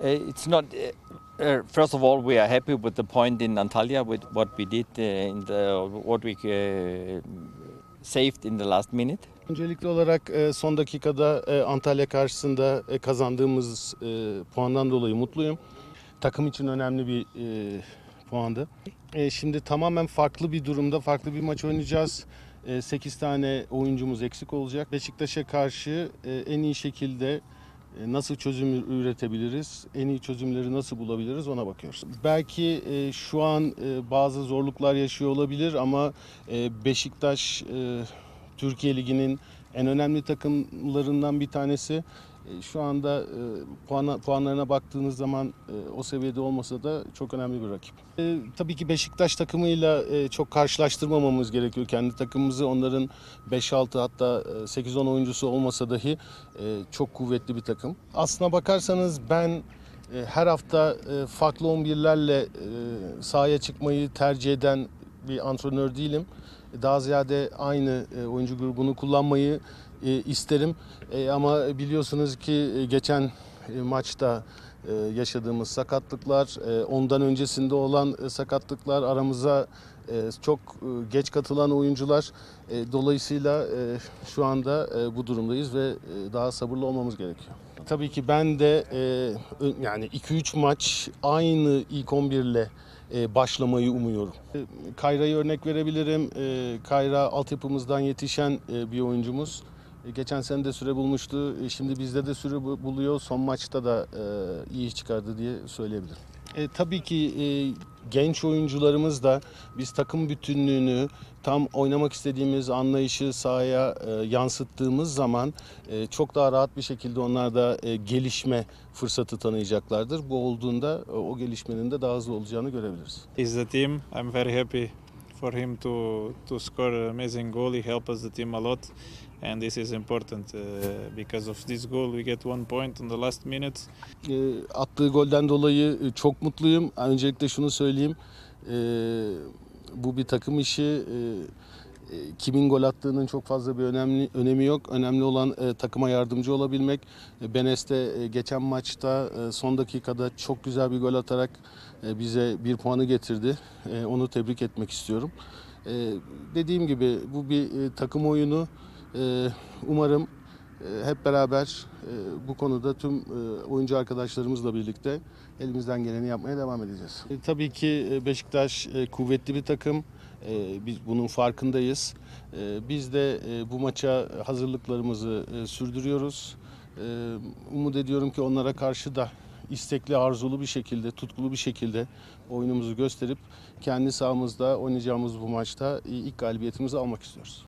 Uh, It's not. Uh, first of all, we are happy with the point in Antalya with what we did the what we saved in the last minute. Öncelikli olarak son dakikada Antalya karşısında kazandığımız puandan dolayı mutluyum. Takım için önemli bir puandı. Şimdi tamamen farklı bir durumda, farklı bir maç oynayacağız. 8 tane oyuncumuz eksik olacak. Beşiktaş'a karşı en iyi şekilde nasıl çözüm üretebiliriz, en iyi çözümleri nasıl bulabiliriz ona bakıyoruz. Belki e, şu an e, bazı zorluklar yaşıyor olabilir ama e, Beşiktaş e, Türkiye Ligi'nin en önemli takımlarından bir tanesi. E, Şu anda e, puana, puanlarına baktığınız zaman e, o seviyede olmasa da çok önemli bir rakip. Tabii ki Beşiktaş takımıyla çok karşılaştırmamamız gerekiyor. Kendi takımımızı onların 5-6 hatta e, 8-10 oyuncusu olmasa dahi çok kuvvetli bir takım. Aslına bakarsanız ben her hafta farklı 11'lerle e, sahaya çıkmayı tercih eden bir antrenör değilim. Daha ziyade aynı e, oyuncu grubunu kullanmayı e, isterim. E, Ama biliyorsunuz ki geçen maçta yaşadığımız sakatlıklar, ondan öncesinde olan sakatlıklar aramıza çok geç katılan oyuncular. Dolayısıyla şu anda bu durumdayız ve daha sabırlı olmamız gerekiyor. Tabii ki ben de yani 2-3 maç aynı ilk 11 ile başlamayı umuyorum. E, Kayra'yı örnek verebilirim. E, Kayra altyapımızdan yetişen e, bir oyuncumuz. E, Geçen sene de süre bulmuştu. E, Şimdi bizde de süre bu- buluyor. Son maçta da e, iyi iş çıkardı diye söyleyebilirim. E, tabii ki e, genç oyuncularımız da biz takım bütünlüğünü tam oynamak istediğimiz anlayışı sahaya e, yansıttığımız zaman e, çok daha rahat bir şekilde onlar da e, gelişme fırsatı tanıyacaklardır. Bu olduğunda e, o gelişmenin de daha hızlı olacağını görebiliriz. is the team. I'm very happy for him to to score amazing goal. He helped us the team a lot, and this is important uh, because of this goal we get one point in the last minute. E, attığı golden dolayı e, çok mutluyum. Öncelikle şunu söyleyeyim. E, bu bir takım işi. E, e, kimin gol attığının çok fazla bir önemli önemi yok. Önemli olan e, takıma yardımcı olabilmek. E, Benes de e, geçen maçta e, son dakikada çok güzel bir gol atarak e, bize bir puanı getirdi. E, onu tebrik etmek istiyorum. E, dediğim gibi bu bir e, takım oyunu. E, umarım e, hep beraber e, bu konuda tüm e, oyuncu arkadaşlarımızla birlikte elimizden geleni yapmaya devam edeceğiz. Tabii ki Beşiktaş kuvvetli bir takım. Biz bunun farkındayız. Biz de bu maça hazırlıklarımızı sürdürüyoruz. Umut ediyorum ki onlara karşı da istekli, arzulu bir şekilde, tutkulu bir şekilde oyunumuzu gösterip kendi sahamızda oynayacağımız bu maçta ilk galibiyetimizi almak istiyoruz.